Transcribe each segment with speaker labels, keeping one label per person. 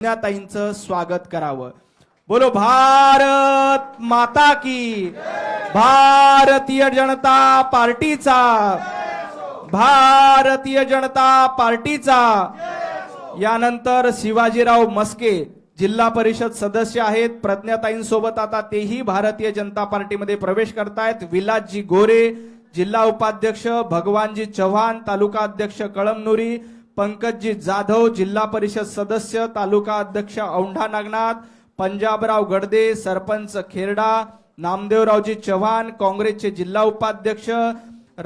Speaker 1: ताईंचं स्वागत करावं. बोलो भारत माता की भारतीय जनता पार्टीचा. भारतीय जनता पार्टीचा. यानंतर शिवाजीराव मस्के जिल्हा परिषद सदस्य आहेत. प्रज्ञाताईंसोबत आता तेही भारतीय जनता पार्टीमध्ये प्रवेश करतायत. विलासजी गोरे जिल्हा उपाध्यक्ष भगवानजी चव्हाण तालुका अध्यक्ष कळमनुरी पंकजजी जाधव जिल्हा परिषद सदस्य तालुका अध्यक्ष औंढा नागनाथ पंजाबराव गडदे सरपंच खेरडा नामदेवरावजी चव्हाण काँग्रेसचे जिल्हा उपाध्यक्ष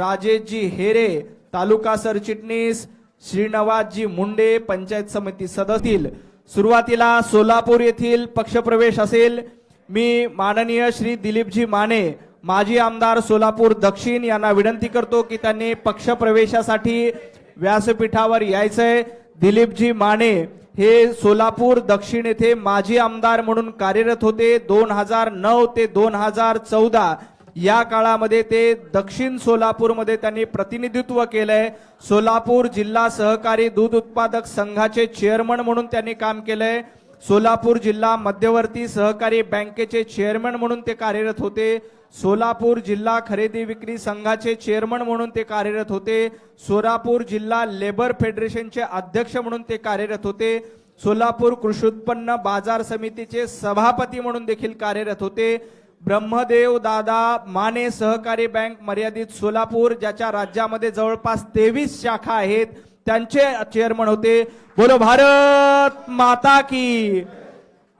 Speaker 1: राजेशजी हेरे तालुका सरचिटणीस श्रीनवासजी मुंडे पंचायत समिती सदस्य सुरुवातीला सोलापूर येथील पक्षप्रवेश असेल. मी माननीय श्री दिलीपजी माने माजी आमदार सोलापूर दक्षिण यांना विनंती करतो की त्यांनी पक्षप्रवेशासाठी व्यासपीठावर यायचंय. दिलीपजी माने हे सोलापूर दक्षिण येथे माजी आमदार म्हणून कार्यरत होते. दोन हजार नऊ ते दोन हजार चौदा या काळामध्ये ते दक्षिण सोलापूरमध्ये त्यांनी प्रतिनिधित्व केलंय. सोलापूर जिल्हा सहकारी दूध उत्पादक संघाचे चेअरमन म्हणून त्यांनी काम केलंय. सोलापूर जिल्हा मध्यवर्ती सहकारी बँकेचे चेअरमन म्हणून ते कार्यरत होते. सोलापूर जिल्हा खरेदी विक्री संघाचे चेअरमन म्हणून ते कार्यरत होते. सोलापूर जिल्हा लेबर फेडरेशनचे अध्यक्ष म्हणून ते कार्यरत होते. सोलापूर कृषी उत्पन्न बाजार समितीचे सभापती म्हणून देखील कार्यरत होते. ब्रह्मदेव दादा माने सहकारी बँक मर्यादित सोलापूर ज्याच्या राज्यामध्ये जवळपास तेवीस शाखा आहेत. त्यांचे चेअरमन होते. बोलो भारत माता की.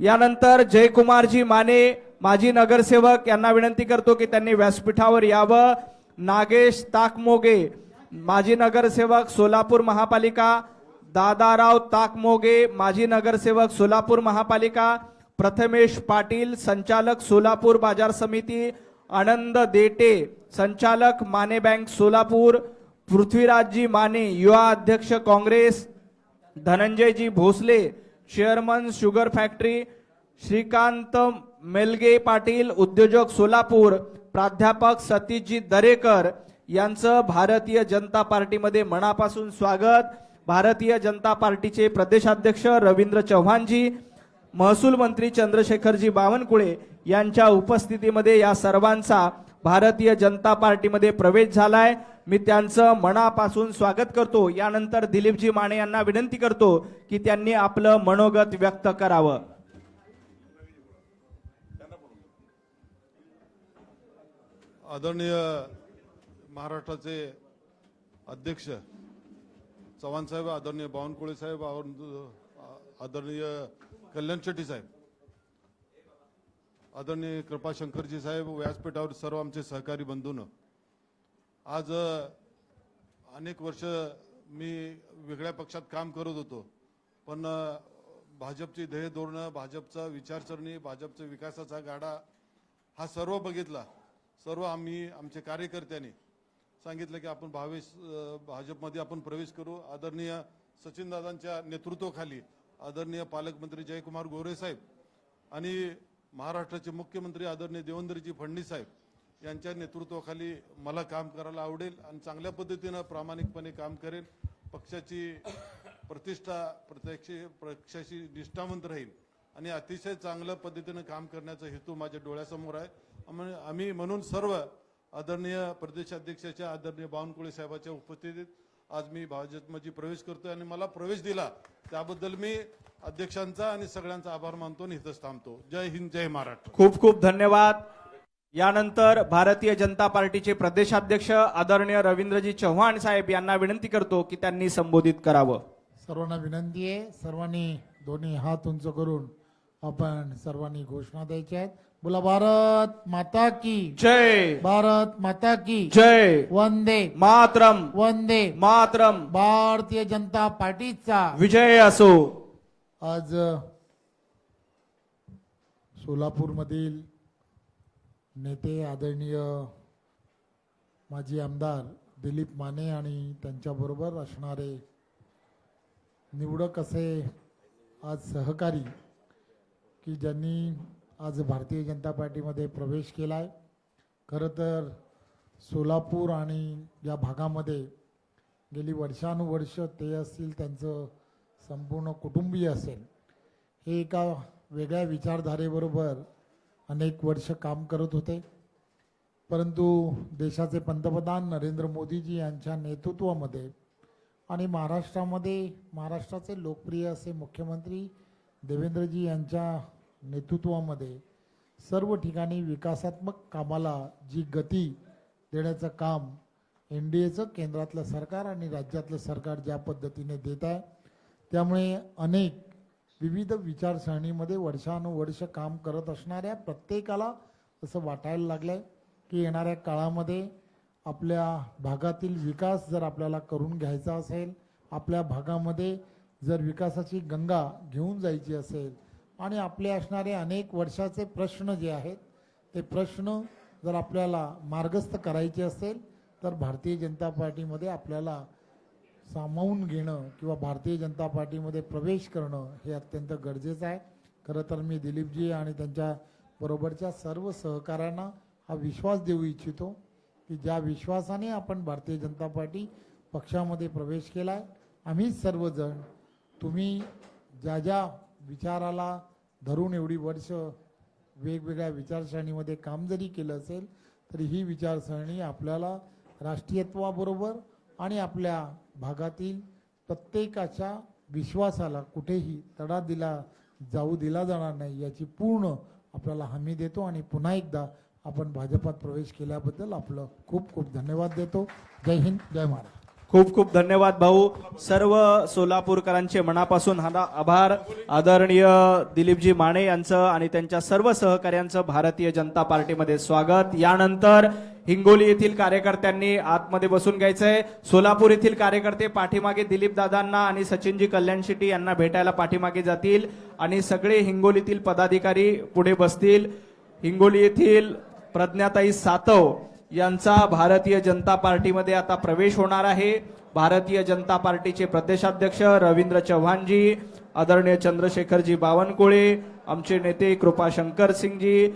Speaker 1: यानंतर जयकुमारजी माने माजी नगरसेवक यांना विनंती करतो की त्यांनी व्यासपीठावर यावं. नागेश ताकमोगे माजी नगरसेवक सोलापूर महापालिका. दादाराव ताकमोगे माजी नगरसेवक सोलापूर महापालिका. प्रथमेश पाटील संचालक सोलापूर बाजार समिती. आनंद देटे संचालक माने बँक सोलापूर. पृथ्वीराजजी माने युवा अध्यक्ष Congress Dhananjayji Bhosale chairman sugar factory Shrikant Melge Patil उद्योजक सोलापूर प्राध्यापक सतीशजी दरेकर यांचं भारतीय जनता पार्टीमध्ये मनापासून स्वागत. भारतीय जनता पार्टीचे प्रदेशाध्यक्ष रवींद्र चव्हाणजी महसूल मंत्री चंद्रशेखरजी बावनकुळे यांच्या उपस्थितीमध्ये या सर्वांचा भारतीय जनता पार्टीमध्ये प्रवेश झालाय. मी त्यांचं मनापासून स्वागत करतो. यानंतर दिलीपजी माने यांना विनंती करतो की त्यांनी आपलं मनोगत व्यक्त करावं.
Speaker 2: आदरणीय महाराष्ट्राचे अध्यक्ष चव्हाण साहेब आदरणीय बावनकुळे साहेब आदरणीय कल्याण शेट्टी साहेब. आदरणीय कृपाशंकरजी साहेब व्यासपीठावर सर्व आमचे सहकारी बंधून आज अनेक वर्ष मी वेगळ्या पक्षात काम करत होतो. पण भाजपची ध्येय धोरणं भाजपचा विचारसरणी भाजपचा विकासाचा गाडा हा सर्व बघितला. सर्व आम्ही आमच्या कार्यकर्त्यांनी सांगितलं की आपण भावेश भाजपमध्ये आपण प्रवेश करू. आदरणीय सचिनदादांच्या नेतृत्वाखाली आदरणीय पालकमंत्री जयकुमार गोरे साहेब आणि महाराष्ट्राचे मुख्यमंत्री आदरणीय देवेंद्रजी फडणवीस साहेब यांच्या नेतृत्वाखाली मला काम करायला आवडेल आणि चांगल्या पद्धतीनं प्रामाणिकपणे काम करेल. पक्षाची प्रतिष्ठा प्रत्यक्ष पक्षाशी निष्ठावंत राहील आणि अतिशय चांगल्या पद्धतीनं काम करण्याचा हेतू माझ्या डोळ्यासमोर आहे. आम्ही म्हणून सर्व आदरणीय प्रदेशाध्यक्षाच्या आदरणीय बावनकुळे साहेबाच्या उपस्थितीत आज मी भाजपमध्ये प्रवेश करतोय आणि मला प्रवेश दिला. त्याबद्दल मी अध्यक्षांचा आणि सगळ्यांचा आभार मानतो आणि इथंच थांबतो. जय हिंद जय महाराष्ट्र.
Speaker 1: खूप खूप धन्यवाद. यानंतर भारतीय जनता पार्टीचे प्रदेशाध्यक्ष आदरणीय रवींद्रजी चव्हाण साहेब यांना विनंती करतो की त्यांनी संबोधित करावं.
Speaker 3: सर्वांना विनंती आहे. सर्वांनी दोन्ही हात उंच करून आपण सर्वांनी घोषणा द्यायच्या आहेत. बोला भारत माता की
Speaker 1: जय.
Speaker 3: भारत माता की
Speaker 1: जय.
Speaker 3: वंदे.
Speaker 1: मातरम.
Speaker 3: वंदे.
Speaker 1: मातरम.
Speaker 3: भारतीय जनता पार्टीचा
Speaker 1: विजय असो.
Speaker 3: आज सोलापूरमधील नेते आदरणीय माजी आमदार दिलीप माने आणि त्यांच्याबरोबर असणारे निवडक असे आज सहकारी की ज्यांनी आज भारतीय जनता पार्टीमध्ये प्रवेश केला आहे खरं तर सोलापूर आणि या भागामध्ये गेली वर्षानुवर्ष ते असतील त्यांचं संपूर्ण कुटुंबीय असेल. हे एका वेगळ्या विचारधारेबरोबर अनेक वर्ष काम करत होते. परंतु देशाचे पंतप्रधान नरेंद्र मोदीजी यांच्या नेतृत्वामध्ये आणि महाराष्ट्रामध्ये महाराष्ट्राचे लोकप्रिय असे मुख्यमंत्री देवेंद्रजी यांच्या नेतृत्वामध्ये सर्व ठिकाणी विकासात्मक कामाला जी गती देण्याचं काम एन डी एचं केंद्रातलं सरकार आणि राज्यातलं सरकार ज्या पद्धतीने देत आहे त्यामुळे अनेक विविध विचारसरणीमध्ये वर्षानुवर्ष काम करत असणाऱ्या प्रत्येकाला असं वाटायला लागलं आहे की येणाऱ्या काळामध्ये आपल्या भागातील विकास जर आपल्याला करून घ्यायचा असेल आपल्या भागामध्ये जर विकासाची गंगा घेऊन जायची असेल आणि आपले असणारे अनेक वर्षाचे प्रश्न जे आहेत ते प्रश्न जर आपल्याला मार्गस्थ करायचे असेल तर भारतीय जनता पार्टीमध्ये आपल्याला सामावून घेणं किंवा भारतीय जनता पार्टीमध्ये प्रवेश करणं हे अत्यंत गरजेचं आहे. खरं तर मी दिलीपजी आणि त्यांच्या बरोबरच्या सर्व सहकाऱ्यांना हा विश्वास देऊ इच्छितो की ज्या विश्वासाने आपण भारतीय जनता पार्टी पक्षामध्ये प्रवेश केला आहे आम्ही सर्वजण तुम्ही ज्या ज्या विचाराला धरून एवढी वर्ष वेगवेगळ्या विचारसरणीमध्ये काम जरी केलं असेल तरी ही विचारसरणी आपल्याला राष्ट्रीयत्वाबरोबर आणि आपल्या भागातील प्रत्येकाच्या विश्वासाला कुठेही तडा दिला जाऊ दिला जाणार नाही याची पूर्ण आपल्याला हमी देतो आणि पुन्हा एकदा आपण भाजपात प्रवेश केल्याबद्दल आपलं खूप खूप धन्यवाद देतो. जय हिंद जय महाराष्ट्र.
Speaker 1: खूप खूप धन्यवाद भाऊ. सर्व सोलापूरकरांचे मनापासून हा आभार. आदरणीय दिलीपजी माने यांचं आणि त्यांच्या सर्व सहकार्यांचं भारतीय जनता पार्टीमध्ये स्वागत. यानंतर हिंगोली येथील कार्यकर्त्यांनी आतमध्ये बसून घ्यायचंय. सोलापूर येथील कार्यकर्ते पाठीमागे दिलीप दादांना आणि सचिनजी कल्याण शेट्टी यांना भेटायला पाठीमागे जातील आणि सगळे हिंगोलीतील पदाधिकारी पुढे बसतील. हिंगोली येथील प्रज्ञाताई सातव यांचा भारतीय जनता पार्टीमध्ये आता प्रवेश होणार आहे. भारतीय जनता पार्टीचे प्रदेशाध्यक्ष रवींद्र चव्हाणजी आदरणीय चंद्रशेखरजी बावनकुळे आमचे नेते कृपाशंकर सिंगजी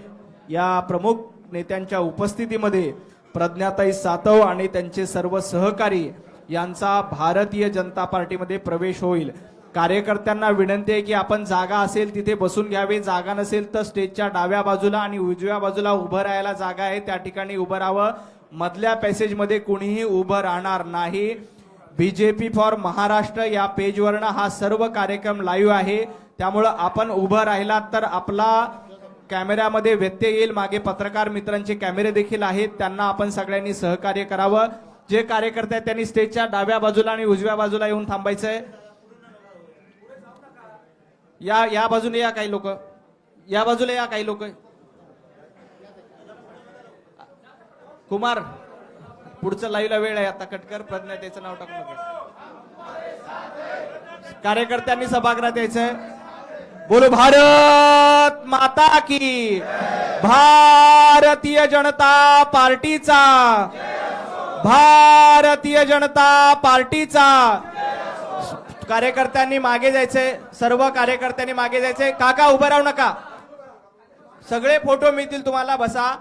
Speaker 1: या प्रमुख नेत्यांच्या उपस्थितीमध्ये प्रज्ञाताई सातव आणि त्यांचे सर्व सहकारी यांचा भारतीय जनता पार्टीमध्ये प्रवेश होईल. कार्यकर्त्यांना विनंती आहे की आपण जागा असेल तिथे बसून घ्यावे. जागा नसेल तर स्टेजच्या डाव्या बाजूला आणि उजव्या बाजूला उभं राहायला जागा आहे. त्या ठिकाणी उभं राहावं. मधल्या पॅसेजमध्ये कुणीही उभं राहणार नाही. बीजेपी फॉर महाराष्ट्र या पेजवरनं हा सर्व कार्यक्रम लाईव्ह आहे. त्यामुळं आपण उभं राहिलात तर आपला कॅमेऱ्यामध्ये व्यत्यय येईल. मागे पत्रकार मित्रांचे कॅमेरे देखील आहेत. त्यांना आपण सगळ्यांनी सहकार्य करावं. जे कार्यकर्ते आहेत त्यांनी स्टेजच्या डाव्या बाजूला आणि उजव्या बाजूला येऊन थांबायचं आहे या या बाजूने या काही लोक. या बाजूला या काही लोक. कुमार पुढचं लाईव्हला वेळ आहे आता. कटकर प्रज्ञा त्याचं नाव टाकू. नका कार्यकर्त्यांनी सभागृहात यायचंय. बोलो भारत माता की. भारतीय जनता पार्टीचा. भारतीय जनता पार्टीचा. कार्यकर्त्यांनी मागे जायचंय सर्व कार्यकर्त्यांनी मागे जायचंय काका उभं राहू नका. सगळे फोटो मिळतील तुम्हाला बसा.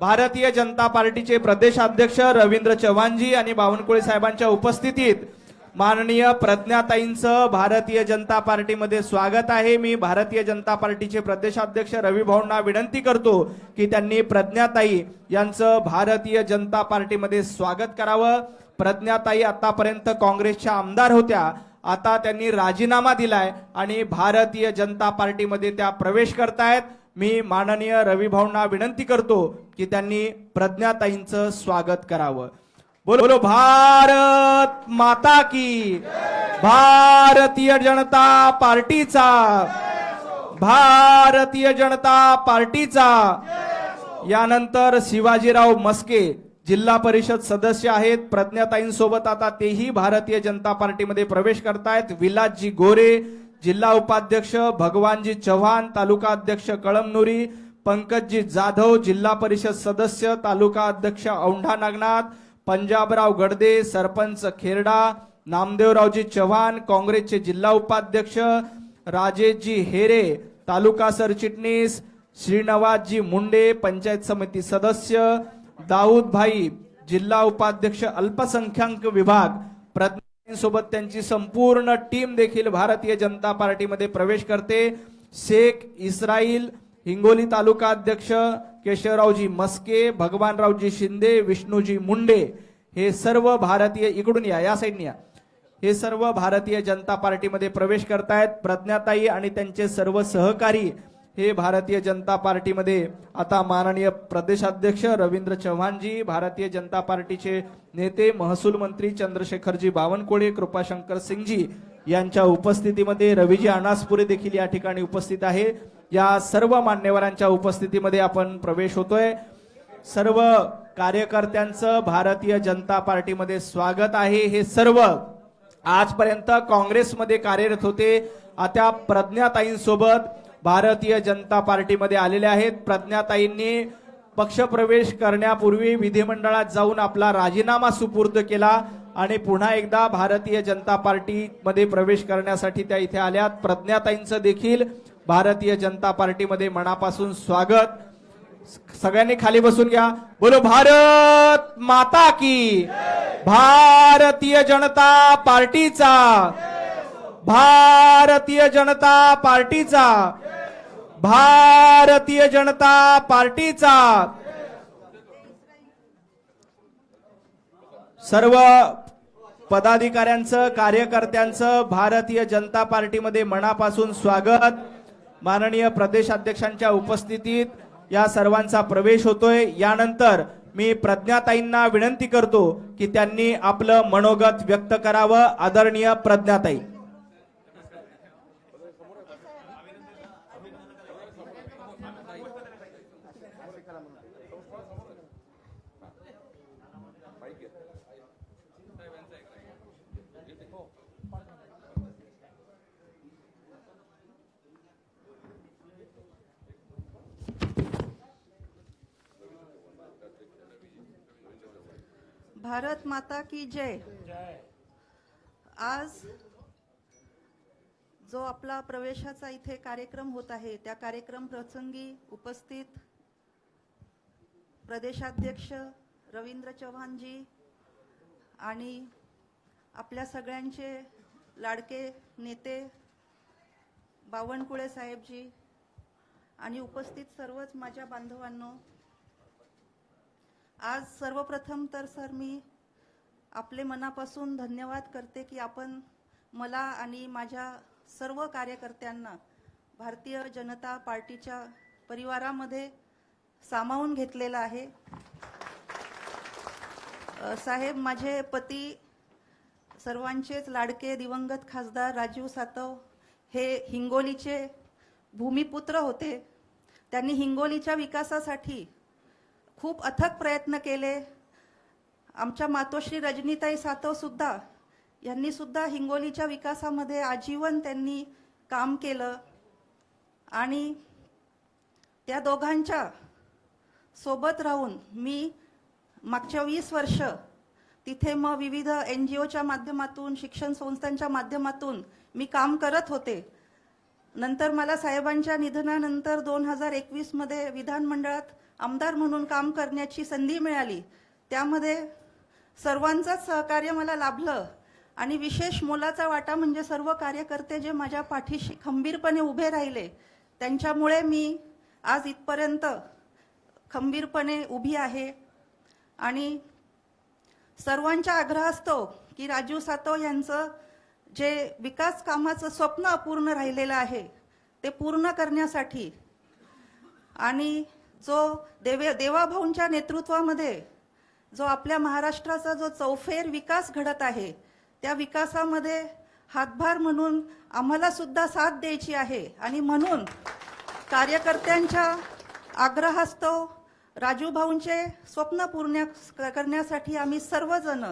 Speaker 1: भारतीय जनता पार्टीचे प्रदेशाध्यक्ष रवींद्र चव्हाणजी आणि बावनकुळे साहेबांच्या उपस्थितीत माननीय प्रज्ञाताईंचं भारतीय जनता पार्टीमध्ये स्वागत आहे. मी भारतीय जनता पार्टीचे प्रदेशाध्यक्ष रवी भाऊंना विनंती करतो की त्यांनी प्रज्ञाताई यांचं भारतीय जनता पार्टीमध्ये स्वागत करावं. प्रज्ञाताई आतापर्यंत काँग्रेसच्या आमदार होत्या. आता त्यांनी राजीनामा दिलाय आणि भारतीय जनता पार्टीमध्ये त्या प्रवेश करतायत. मी माननीय रविभाऊंना विनंती करतो की त्यांनी प्रज्ञाताईंचं स्वागत करावं. बोलो भारत माता की भारतीय जनता पार्टीचा भारतीय जनता पार्टीचा यानंतर शिवाजीराव मस्के जिल्हा परिषद सदस्य आहेत. प्रज्ञाताईंसोबत आता तेही भारतीय जनता पार्टीमध्ये प्रवेश करतायत. विलासजी गोरे जिल्हा उपाध्यक्ष भगवानजी चव्हाण तालुका अध्यक्ष कळमनुरी पंकजजी जाधव जिल्हा परिषद सदस्य तालुका अध्यक्ष औंढा नागनाथ पंजाबराव गडदे सरपंच खेरडा नामदेवरावजी चव्हाण काँग्रेसचे जिल्हा उपाध्यक्ष राजेशजी हेरे तालुका सरचिटणीस श्रीनवासजी मुंडे पंचायत समिती सदस्य दाऊद भाई जिल्हा उपाध्यक्ष अल्पसंख्याक विभाग प्रज्ञांसोबत त्यांची संपूर्ण टीम देखील भारतीय जनता पार्टीमध्ये प्रवेश करते. शेख इस्राईल हिंगोली तालुका अध्यक्ष केशवरावजी मस्के भगवानरावजी शिंदे विष्णूजी मुंडे हे सर्व भारतीय इकडून या या साईडने या. हे सर्व भारतीय जनता पार्टीमध्ये प्रवेश करतायत. प्रज्ञाताई आणि त्यांचे सर्व सहकारी हे भारतीय जनता पार्टीमध्ये आता माननीय प्रदेशाध्यक्ष रवींद्र चव्हाणजी भारतीय जनता पार्टीचे नेते महसूल मंत्री चंद्रशेखरजी बावनकुळे कृपाशंकर सिंगजी यांच्या उपस्थितीमध्ये रवीजी अनासपुरे देखील या ठिकाणी उपस्थित आहे. या सर्व मान्यवरांच्या उपस्थितीमध्ये आपण प्रवेश होतोय. सर्व कार्यकर्त्यांचं भारतीय जनता पार्टीमध्ये स्वागत आहे. हे सर्व आजपर्यंत काँग्रेसमध्ये कार्यरत होते. आता प्रज्ञाताईंसोबत भारतीय जनता पार्टीमध्ये आलेले आहेत. प्रज्ञाताईंनी पक्षप्रवेश करण्यापूर्वी विधिमंडळात जाऊन आपला राजीनामा सुपूर्द केला आणि पुन्हा एकदा भारतीय जनता पार्टीमध्ये प्रवेश करण्यासाठी त्या इथे आल्यात. प्रज्ञाताईंचं देखील भारतीय जनता पार्टीमध्ये मनापासून स्वागत. सगळ्यांनी खाली बसून घ्या. बोलो भारत माता की. भारतीय जनता पार्टीचा भारतीय जनता पार्टीचा. भारतीय जनता पार्टीचा. सर्व पदाधिकाऱ्यांचं कार्यकर्त्यांचं भारतीय जनता पार्टीमध्ये मनापासून स्वागत. माननीय प्रदेशाध्यक्षांच्या उपस्थितीत या सर्वांचा प्रवेश होतोय. यानंतर मी प्रज्ञाताईंना विनंती करतो की त्यांनी आपलं मनोगत व्यक्त करावं. आदरणीय प्रज्ञाताई.
Speaker 4: भारत माता की जय। आज जो आपला प्रवेशाचा इथे कार्यक्रम होत आहे त्या कार्यक्रम प्रसंगी उपस्थित प्रदेशाध्यक्ष रवींद्र चव्हाणजी आणि आपल्या सगळ्यांचे लाडके नेते बावनकुळे साहेबजी आणि उपस्थित सर्वच माझ्या बांधवांनो आज सर्वप्रथम तर सर मी आपले मनापासून धन्यवाद करते की आपण मला आणि माझ्या सर्व कार्यकर्त्यांना भारतीय जनता पार्टीच्या परिवारामध्ये सामावून घेतलेलं आहे. साहेब माझे पती सर्वांचेच लाडके दिवंगत खासदार राजीव सातव हे हिंगोलीचे भूमिपुत्र होते. त्यांनी हिंगोलीच्या विकासासाठी खूप अथक प्रयत्न केले. आमच्या मातोश्री रजनीताई सातव सुद्धा यांनी सुद्धा हिंगोलीच्या विकासामध्ये आजीवन त्यांनी काम केलं. आणि त्या दोघांच्या सोबत राहून मी मागच्या वीस वर्ष तिथे मग विविध एन जी ओच्या माध्यमातून शिक्षण संस्थांच्या माध्यमातून मी काम करत होते. नंतर मला साहेबांच्या निधनानंतर दोन हजार एकवीसमध्ये विधानमंडळात आमदार म्हणून काम करण्याची संधी मिळाली. त्यामध्ये सर्वांचंच सहकार्य मला लाभलं आणि विशेष मोलाचा वाटा म्हणजे सर्व कार्यकर्ते जे माझ्या पाठीशी खंबीरपणे उभे राहिले त्यांच्यामुळे मी आज इथपर्यंत खंबीरपणे उभी आहे. आणि सर्वांच्या असतो की राजीव सातव यांचं जे विकास कामाचं स्वप्न अपूर्ण राहिलेलं आहे ते पूर्ण करण्यासाठी. आणि जो देवे देवाभाऊंच्या नेतृत्वामध्ये जो आपल्या महाराष्ट्राचा जो चौफेर विकास घडत आहे त्या विकासामध्ये हातभार म्हणून आम्हाला सुद्धा साथ द्यायची आहे. आणि म्हणून कार्यकर्त्यांच्या आग्रहास्तव राजूभाऊंचे स्वप्न पूर्ण करण्यासाठी आम्ही सर्वजण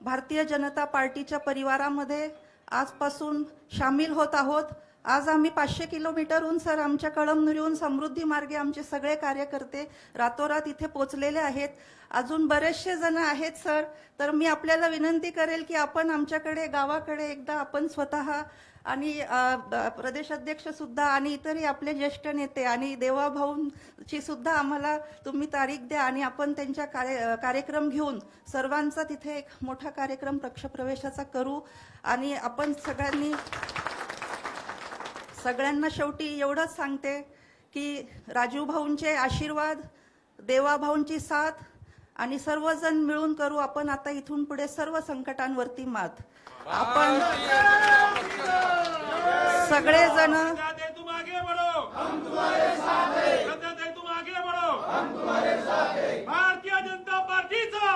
Speaker 4: भारतीय जनता पार्टीच्या परिवारामध्ये आजपासून सामील होत आहोत. आज आम्ही पाचशे किलोमीटरहून सर आमच्या कळमनुरीहून समृद्धी मार्गे आमचे सगळे कार्यकर्ते रातोरात इथे पोचलेले आहेत. अजून बरेचसे जण आहेत सर. तर मी आपल्याला विनंती करेल की आपण आमच्याकडे गावाकडे एकदा आपण स्वतः आणि प्रदेशाध्यक्ष सुद्धा आणि इतरही आपले ज्येष्ठ नेते आणि देवाभाऊंची सुद्धा आम्हाला तुम्ही तारीख द्या आणि आपण त्यांच्या कार्य कार्यक्रम घेऊन सर्वांचा तिथे एक मोठा कार्यक्रम पक्षप्रवेशाचा करू. आणि आपण सगळ्यांनी सगळ्यांना शेवटी एवढंच सांगते की राजू भाऊंचे आशीर्वाद देवाभाऊंची साथ आणि सर्वजण मिळून करू आपण आता इथून पुढे सर्व संकटांवरती मात. आपण सगळेजण
Speaker 5: भारतीय जनता पार्टीचा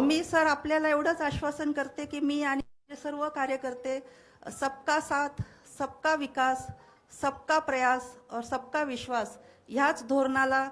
Speaker 4: मी सर आपल्याला एवढंच आश्वासन करते की मी आणि हे सर्व कार्यकर्ते सबका साथ सबका विकास सबका प्रयास और सबका विश्वास ह्याच धोरणाला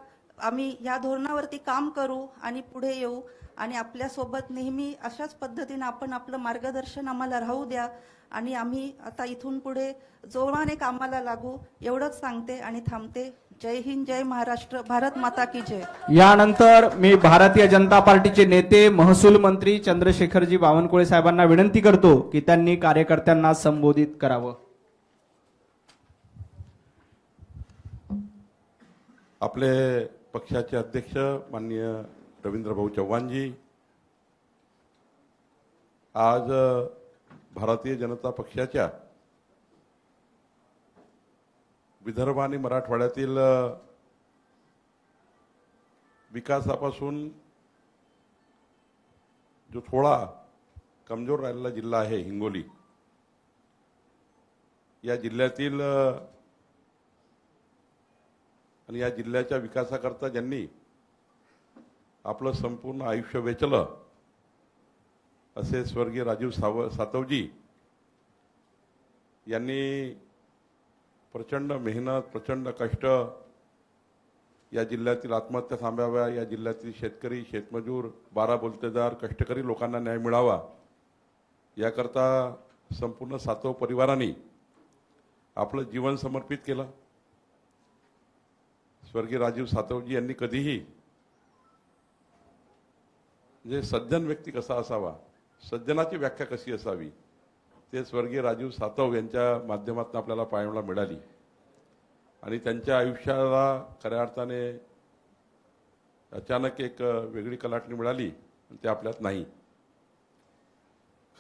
Speaker 4: आम्ही ह्या धोरणावरती काम करू आणि पुढे येऊ आणि आपल्यासोबत नेहमी अशाच पद्धतीनं आपण आपलं मार्गदर्शन आम्हाला राहू द्या. आणि आम्ही आता इथून पुढे जोराने कामाला लागू एवढंच सांगते आणि थांबते. जय हिंद जय महाराष्ट्र भारत माता की जय.
Speaker 1: यानंतर मी भारतीय जनता पार्टीचे नेते महसूल मंत्री चंद्रशेखरजी बावनकुळे साहेबांना विनंती करतो की त्यांनी कार्यकर्त्यांना संबोधित करावं.
Speaker 6: आपले पक्षाचे अध्यक्ष माननीय रवींद्रभाऊ चव्हाणजी आज भारतीय जनता पक्षाच्या विदर्भ आणि मराठवाड्यातील विकासापासून जो थोडा कमजोर राहिलेला जिल्हा आहे हिंगोली या जिल्ह्यातील आणि या जिल्ह्याच्या विकासाकरता ज्यांनी आपलं संपूर्ण आयुष्य वेचलं असे स्वर्गीय राजीव साव सातवजी यांनी प्रचंड मेहनत प्रचंड कष्ट या जिल्ह्यातील आत्महत्या थांबाव्या या जिल्ह्यातील शेतकरी शेतमजूर बारा बोलतेदार कष्टकरी लोकांना न्याय मिळावा याकरता संपूर्ण सातव परिवाराने आपलं जीवन समर्पित केलं. स्वर्गीय राजीव सातवजी यांनी कधीही म्हणजे सज्जन व्यक्ती कसा असावा सज्जनाची व्याख्या कशी असावी? ते स्वर्गीय राजीव सातव यांच्या माध्यमातून आपल्याला पाहायला मिळाली. आणि त्यांच्या आयुष्याला खऱ्या अर्थाने अचानक एक वेगळी कलाटणी मिळाली आणि ते आपल्यात नाही.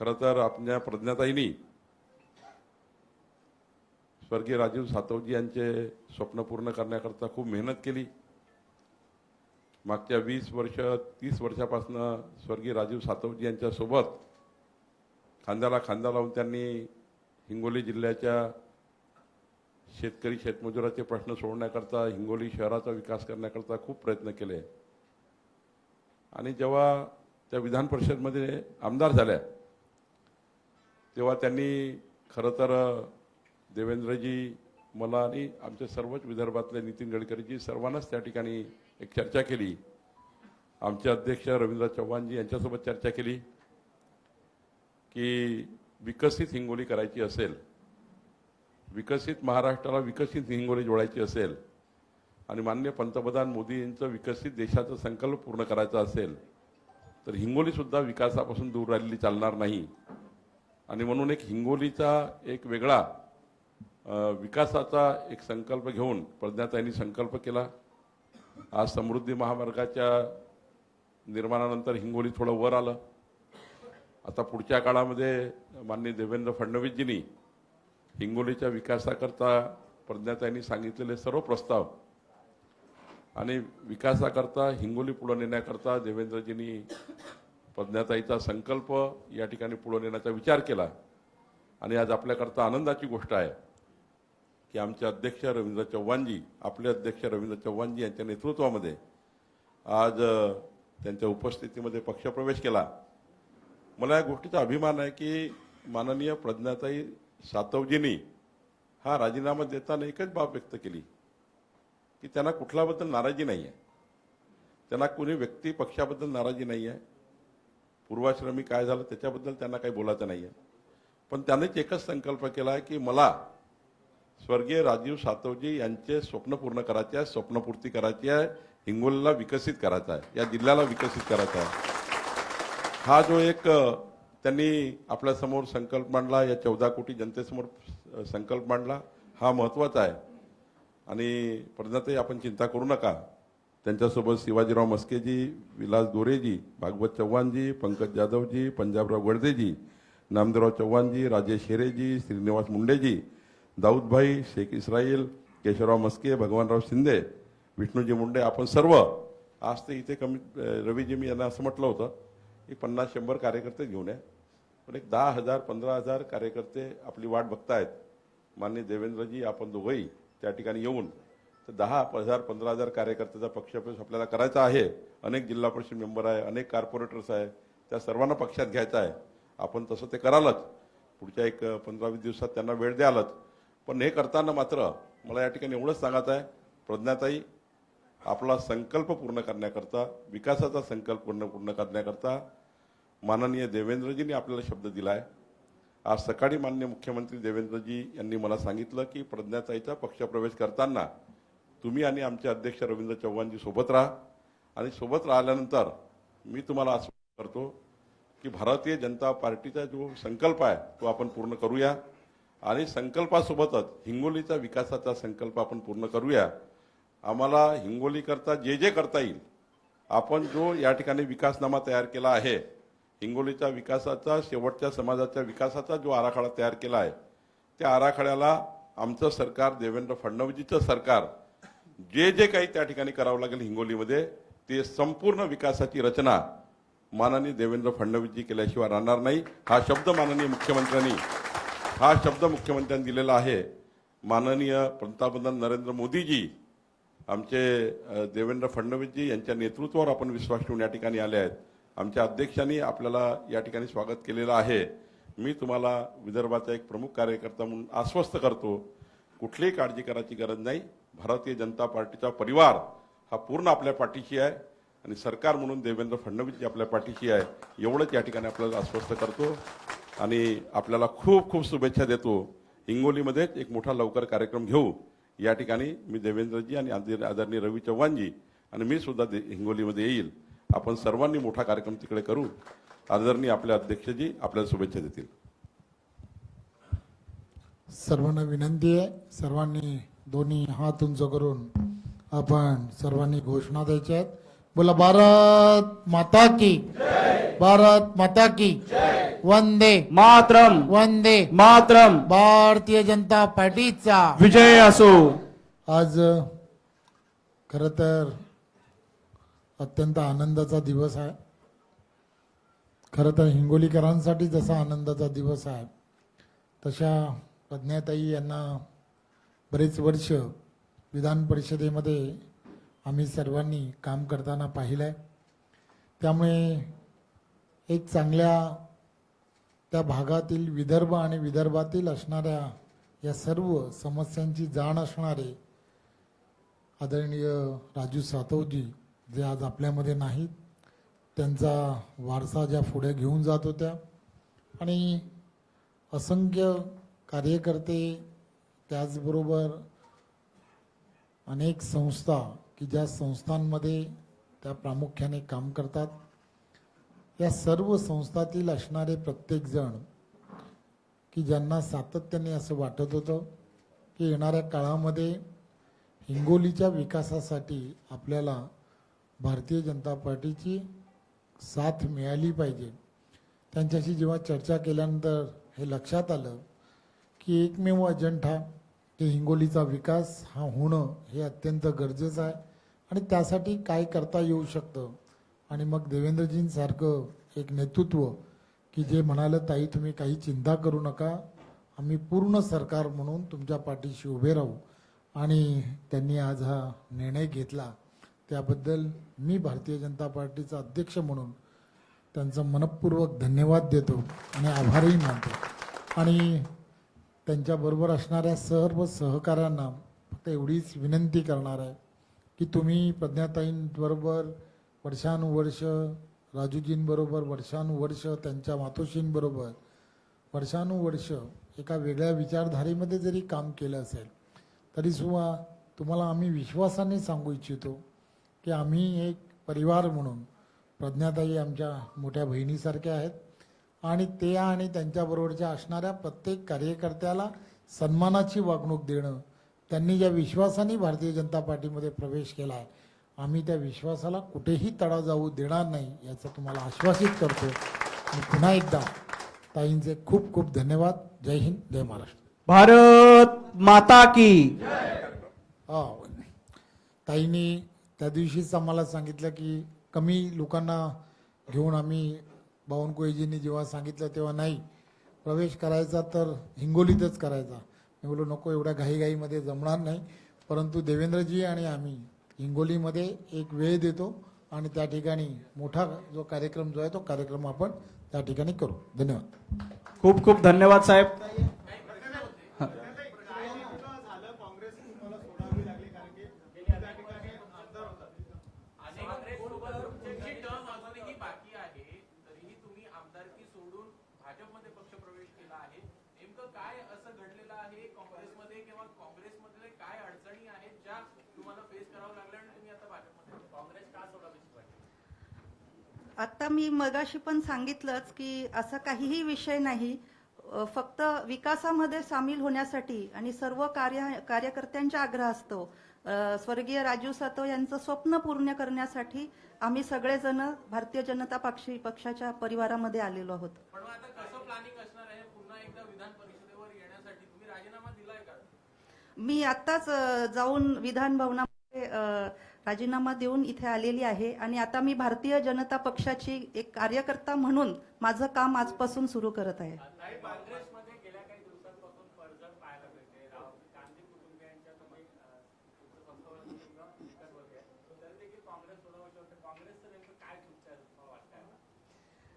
Speaker 6: खरं तर आपल्या प्रज्ञाताईनी स्वर्गीय राजीव सातवजी यांचे स्वप्न पूर्ण करण्याकरता खूप मेहनत केली. मागच्या वीस वर्ष तीस वर्षापासून स्वर्गीय राजीव सातवजी यांच्यासोबत खांद्याला खांदा लावून त्यांनी हिंगोली जिल्ह्याच्या शेतकरी शेतमजुराचे प्रश्न सोडण्याकरता हिंगोली शहराचा विकास करण्याकरता खूप प्रयत्न केले. आणि जेव्हा त्या विधान परिषदमध्ये आमदार झाल्या तेव्हा त्यांनी खरं तर देवेंद्रजी मला आणि आमच्या सर्वच विदर्भातले नितीन गडकरीजी सर्वांनाच त्या ठिकाणी एक चर्चा केली. आमचे अध्यक्ष रवींद्र चव्हाणजी यांच्यासोबत चर्चा केली की विकसित हिंगोली करायची असेल विकसित महाराष्ट्राला विकसित हिंगोली जोडायची असेल आणि मान्य पंतप्रधान मोदींचं विकसित देशाचा संकल्प पूर्ण करायचा असेल तर हिंगोलीसुद्धा विकासापासून दूर राहिलेली चालणार नाही. आणि म्हणून एक हिंगोलीचा एक वेगळा विकासाचा एक संकल्प घेऊन प्रज्ञाताईंनी संकल्प केला. आज समृद्धी महामार्गाच्या निर्माणानंतर हिंगोली थोडं वर आलं. आता पुढच्या काळामध्ये माननीय देवेंद्र फडणवीसजींनी हिंगोलीच्या विकासाकरता प्रज्ञाताईंनी सांगितलेले सर्व प्रस्ताव आणि विकासाकरता हिंगोली पुढे नेण्याकरता देवेंद्रजींनी प्रज्ञाताईचा संकल्प या ठिकाणी पुढं नेण्याचा विचार केला. आणि आज आपल्याकरता आनंदाची गोष्ट आहे. की आमचे अध्यक्ष रवींद्र चव्हाणजी आपले अध्यक्ष रवींद्र चव्हाणजी यांच्या नेतृत्वामध्ये आज त्यांच्या उपस्थितीमध्ये पक्षप्रवेश केला. मला या गोष्टीचा अभिमान आहे की माननीय प्रज्ञाताई सातवजींनी हा राजीनामा देताना एकच बाब व्यक्त केली की त्यांना कुठल्याबद्दल नाराजी नाही आहे त्यांना कोणी व्यक्ती पक्षाबद्दल नाराजी नाही आहे पूर्वाश्रमी काय झालं त्याच्याबद्दल त्यांना काही बोलायचं नाही आहे पण त्यानेच एकच संकल्प केला आहे की मला स्वर्गीय राजीव सातवजी यांचे स्वप्न पूर्ण करायचे आहे स्वप्नपूर्ती करायची आहे हिंगोलीला विकसित करायचा आहे या जिल्ह्याला विकसित करायचा आहे. हा जो एक त्यांनी आपल्यासमोर संकल्प मांडला या चौदा कोटी जनतेसमोर संकल्प मांडला हा महत्त्वाचा आहे. आणि प्रज्ञाताई आपण चिंता करू नका. त्यांच्यासोबत शिवाजीराव मस्केजी विलास गोरेजी भागवत चव्हाणजी पंकज जाधवजी पंजाबराव गडदेजी नामदेवराव चव्हाणजी राजेश हेरेजी श्रीनिवास मुंडेजी दाऊदभाई शेख इस्राईल केशवराव मस्के भगवानराव शिंदे विष्णूजी मुंडे आपण सर्व आज ते इथे कमी रवीजी मी यांना असं म्हटलं होतं की पन्नास शंभर कार्यकर्ते घेऊन या. पण एक दहा हजार पंधरा हजार कार्यकर्ते आपली वाट बघतायत. माननीय देवेंद्रजी आपण दोघंही त्या ठिकाणी येऊन तर दहा हजार पंधरा हजार कार्यकर्त्याचा पक्षप्रवेश आपल्याला करायचा आहे. अनेक जिल्हा परिषद मेंबर आहे अनेक कॉर्पोरेटर्स आहे त्या सर्वांना पक्षात घ्यायचं आहे. आपण तसं ते करालच. पुढच्या एक पंधरा वीस दिवसात त्यांना वेळ द्यालच. पण हे करताना मात्र मला या ठिकाणी एवढंच सांगायचं आहे प्रज्ञाताई आपला संकल्प पूर्ण करण्याकरता विकासाचा संकल्प पूर्ण पूर्ण करण्याकरता माननीय देवेंद्रजींनी आपल्याला शब्द दिला आहे आज सकाळी मान्य मुख्यमंत्री देवेंद्रजी यांनी मला सांगितलं की प्रज्ञाताईचा पक्षप्रवेश करताना तुम्ही आणि आमचे अध्यक्ष रवींद्र चव्हाणजी सोबत राहा आणि सोबत राहिल्यानंतर मी तुम्हाला आश्वासन करतो की भारतीय जनता पार्टीचा जो संकल्प आहे तो आपण पूर्ण करूया. आणि संकल्पासोबतच हिंगोलीचा विकासाचा संकल्प आपण पूर्ण करूया. आम्हाला हिंगोलीकरता जे जे करता येईल आपण जो या ठिकाणी विकासनामा तयार केला आहे हिंगोलीच्या विकासाचा शेवटच्या समाजाच्या विकासाचा जो आराखडा तयार केला आहे त्या आराखड्याला आमचं सरकार देवेंद्र फडणवीसजीचं सरकार जे जे काही त्या ठिकाणी करावं लागेल हिंगोलीमध्ये ते संपूर्ण विकासाची रचना माननीय देवेंद्र फडणवीसजी केल्याशिवाय राहणार नाही. हा शब्द माननीय मुख्यमंत्र्यांनी हा शब्द मुख्यमंत्र्यांनी दिलेला आहे. माननीय पंतप्रधान नरेंद्र मोदीजी आमचे देवेंद्र फडणवीसजी यांच्या नेतृत्वावर आपण विश्वास ठेवून या ठिकाणी आले आहेत. आमच्या अध्यक्षांनी आपल्याला या ठिकाणी स्वागत केलेलं आहे. मी तुम्हाला विदर्भाचा एक प्रमुख कार्यकर्ता म्हणून आश्वस्त करतो. कुठलीही काळजी करायची गरज नाही. भारतीय जनता पार्टीचा परिवार हा पूर्ण आपल्या पाठीशी आहे आणि सरकार म्हणून देवेंद्र फडणवीसजी आपल्या पाठीशी आहे. एवढंच या ठिकाणी आपल्याला आश्वस्त करतो. आणि आपल्याला खूप खूप शुभेच्छा देतो. हिंगोलीमध्येच एक मोठा लवकर कार्यक्रम घेऊ. या ठिकाणी मी देवेंद्रजी आणि आदरणीय रवी चव्हाणजी आणि मी सुद्धा दे- हिंगोलीमध्ये येईल. आपण सर्वांनी मोठा कार्यक्रम तिकडे करू. आदरणीय आपले अध्यक्षजी आपल्याला शुभेच्छा देतील.
Speaker 3: सर्वांना विनंती आहे. सर्वांनी दोन्ही हात उंच करून आपण सर्वांनी घोषणा द्यायच्या आहेत. बोला भारत माता की। भारत माता की। वंदे।
Speaker 1: मातरम।
Speaker 3: वंदे।
Speaker 1: मातरम।
Speaker 3: भारतीय जनता पार्टीचा।
Speaker 1: विजय असो।
Speaker 3: आज खर तर अत्यंत आनंदाचा दिवस आहे. खरं तर हिंगोलीकरांसाठी जसा आनंदाचा दिवस आहे तशा प्रज्ञाताई यांना बरेच वर्ष विधान परिषदेमध्ये आम्ही सर्वांनी काम करताना पाहिलं आहे त्यामुळे एक चांगल्या त्या भागातील विदर्भ आणि विदर्भातील असणाऱ्या या सर्व समस्यांची जाण असणारे आदरणीय राजू सातवजी जे आज आपल्यामध्ये नाहीत त्यांचा वारसा ज्या पुढे घेऊन जात होत्या आणि असंख्य कार्यकर्ते त्याचबरोबर अनेक संस्था की ज्या संस्थांमध्ये त्या प्रामुख्याने काम करतात या सर्व संस्थातील असणारे प्रत्येकजण की ज्यांना सातत्याने असं वाटत होतं की येणाऱ्या काळामध्ये हिंगोलीच्या विकासासाठी आपल्याला भारतीय जनता पार्टीची साथ मिळाली पाहिजे. त्यांच्याशी जेव्हा चर्चा केल्यानंतर हे लक्षात आलं की एकमेव अजंठा की हिंगोलीचा विकास हा होणं हे अत्यंत गरजेचं आहे. आणि त्यासाठी काय करता येऊ शकतं? आणि मग देवेंद्रजींसारखं एक नेतृत्व की जे म्हणालं ताई तुम्ही काही चिंता करू नका. आम्ही पूर्ण सरकार म्हणून तुमच्या पाठीशी उभे राहू. आणि त्यांनी आज हा निर्णय घेतला. त्याबद्दल मी भारतीय जनता पार्टीचा अध्यक्ष म्हणून त्यांचं मनपूर्वक धन्यवाद देतो आणि आभारही मानतो. आणि त्यांच्याबरोबर असणाऱ्या सर्व सहकाऱ्यांना फक्त एवढीच विनंती करणार आहे की तुम्ही प्रज्ञाताईंबरोबर वर्षानुवर्ष राजूजींबरोबर वर्षानुवर्ष त्यांच्या मातोश्रींबरोबर वर्षानुवर्ष एका वेगळ्या विचारधारेमध्ये जरी काम केलं असेल तरीसुद्धा तुम्हाला आम्ही विश्वासाने सांगू इच्छितो की आम्ही एक परिवार म्हणून प्रज्ञाताई आमच्या मोठ्या बहिणीसारख्या आहेत. आणि ते आणि त्यांच्याबरोबरच्या असणाऱ्या प्रत्येक कार्यकर्त्याला सन्मानाची वागणूक देणं. त्यांनी ज्या विश्वासाने भारतीय जनता पार्टीमध्ये प्रवेश केला आहे आम्ही त्या विश्वासाला कुठेही तडा जाऊ देणार नाही याचं तुम्हाला आश्वासित करतो. आणि पुन्हा एकदा ताईंचे खूप खूप धन्यवाद. जय हिंद जय महाराष्ट्र.
Speaker 1: भारत माता की
Speaker 3: हा. ताईंनी त्या दिवशीच आम्हाला सांगितलं की कमी लोकांना घेऊन आम्ही बावनकुळेजींनी जेव्हा सांगितलं तेव्हा नाही. प्रवेश करायचा तर हिंगोलीतच करायचा. मी बोललो नको एवढ्या घाईघाईमध्ये जमणार नाही. परंतु देवेंद्रजी आणि आम्ही हिंगोलीमध्ये एक वेळ देतो आणि त्या ठिकाणी मोठा जो कार्यक्रम जो आहे तो कार्यक्रम आपण त्या ठिकाणी करू. धन्यवाद.
Speaker 1: खूप खूप धन्यवाद साहेब
Speaker 7: तुमची टर्म अजूनही बाकी आहे तरीही तुम्ही आमदारकी सोडून भाजपमध्ये पक्षप्रवेश केला आहे नेमकं काय असं घडलेलं आहे काँग्रेसमध्ये किंवा काँग्रेसमधले काय अडचणी आहेत ज्या तुम्हाला फेस करावं लागल्या आणि तुम्ही आता भाजपमध्ये काँग्रेस का सोडावीशी
Speaker 4: आता मी मगाशी पण सांगितलंच की असा काहीही विषय नाही. फक्त विकासामध्ये सामील होण्यासाठी आणि सर्व कार्य कार्यकर्त्यांचा आग्रह असतो स्वर्गीय राजीव सातव यांचं स्वप्न पूर्ण करण्यासाठी आम्ही सगळेजण भारतीय जनता पक्षी पक्षाच्या परिवारामध्ये आलेलो आहोत. मी आत्ताच जाऊन विधान भवनामध्ये राजीनामा देऊन इथे आलेली आहे. आणि आता मी भारतीय जनता पक्षाची एक कार्यकर्ता म्हणून माझं काम आजपासून सुरू करत आहे.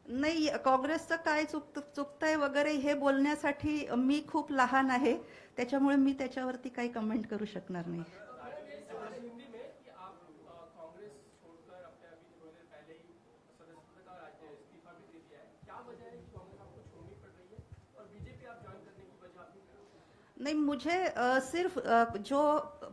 Speaker 4: नाही काँग्रेसचं काय चुकत चुकतंय वगैरे हे बोलण्यासाठी मी खूप लहान आहे. त्याच्यामुळे मी त्याच्यावरती काही कमेंट करू शकणार नाही. नहीं मुझे अ, सिर्फ़ अ, जो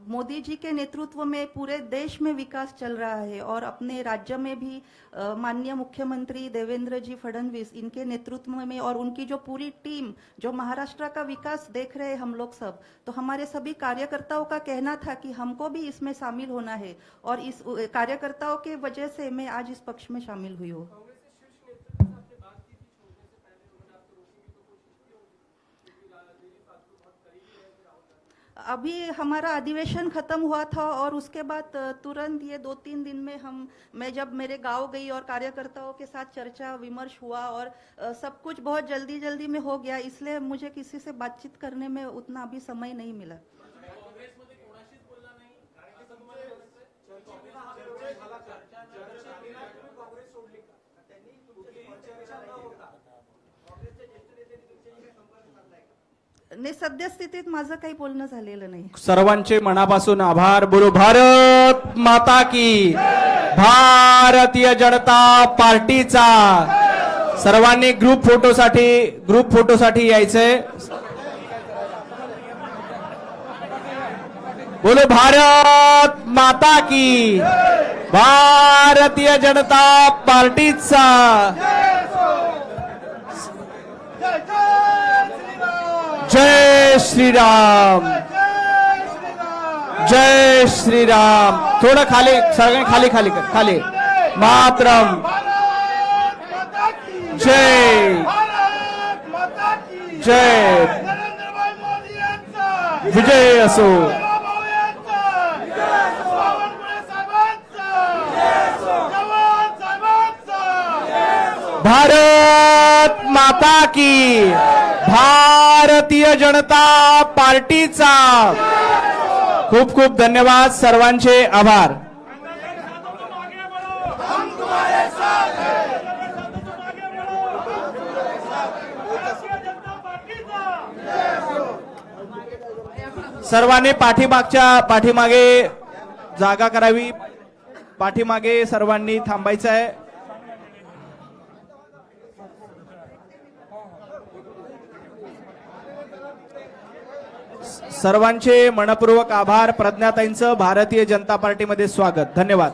Speaker 4: मोदी जी के नेतृत्व में पूरे देश में विकास चल रहा है और अपने राज्य में भी माननीय मुख्यमंत्री देवेंद्र जी फडणवीस इनके नेतृत्व में और उनकी जो पूरी टीम जो महाराष्ट्र का विकास देख रहे हैं हम लोग सब तो हमारे सभी कार्यकर्ताओं का कहना था कि हमको भी इसमें शामिल होना है और इस कार्यकर्ताओं के वजह से मैं आज इस पक्ष में शामिल हुई हूँ। अभी हमारा अधिवेशन खत्म हुआ था और उसके बाद तुरंत ये दो तीन दिन में हम, मैं जब मेरे गाँव गई और कार्यकर्ताओं के साथ चर्चा, विमर्श हुआ और सब कुछ बहुत जल्दी जल्दी में हो गया, इसलिए मुझे किसी से बातचीत करने में उतना अभी समय नहीं मिला। म्हणजे सद्यस्थितीत माझं काही बोलणं झालेलं नाही.
Speaker 1: सर्वांचे मनापासून आभार. बोलो भारत माता की. भारतीय जनता पार्टीचा. सर्वांनी ग्रुप फोटोसाठी ग्रुप फोटोसाठी यायचंय. बोलो भारत माता की. भारतीय जनता पार्टीचा. जय श्रीराम। जय श्रीराम। थोडं खाली सगळ्यांनी खाली खाली कर खाली. मातरम. जय. जय. विजय असो. भारत माता की। भारतीय जनता पार्टीचा. खूप खूप धन्यवाद. सर्वांचे आभार. सर्वांनी पाठीमागच्या पाठीमागे जागा करावी. पाठीमागे सर्वांनी थांबायचं आहे सर्वांचे मनपूर्वक आभार. प्रज्ञाताईंचं भारतीय जनता पार्टीमध्ये स्वागत. धन्यवाद.